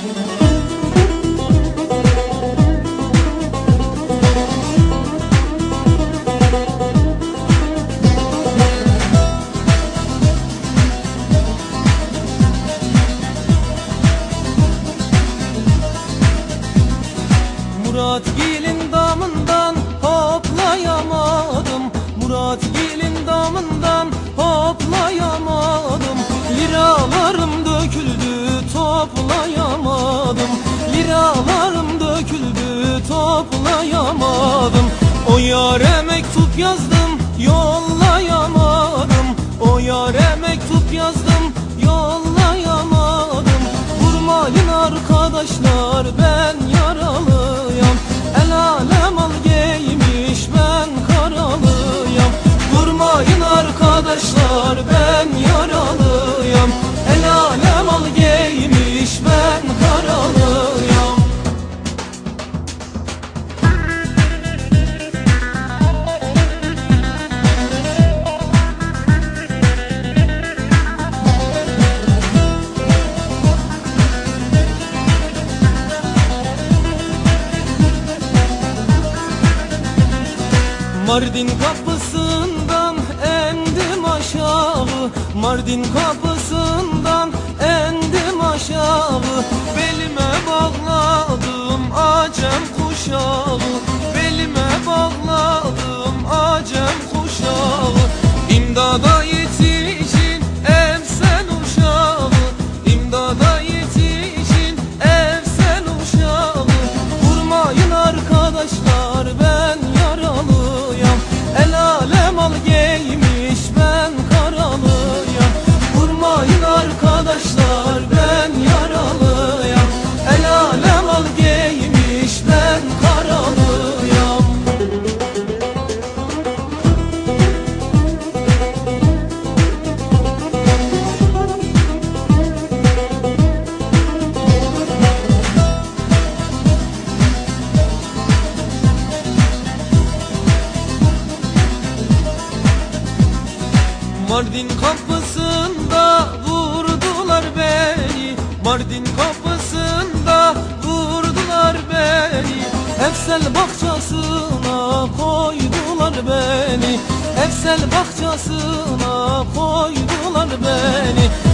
Murat Gil'in toplayamadım. O yare mektup yazdım yollayamadım. O yare mektup yazdım yollayamadım. Vurmayın arkadaşlar ben yaralıyam El alem al giymiş ben karalıyam Vurmayın arkadaşlar ben Mardin kapısından endim aşağı. Mardin kapısından endim aşağı. Belime bağladım acem kuşağı Mardin kapısında vurdular beni. Mardin kapısında vurdular beni. Efsel bahçesine koydular beni. Efsel bahçesine koydular beni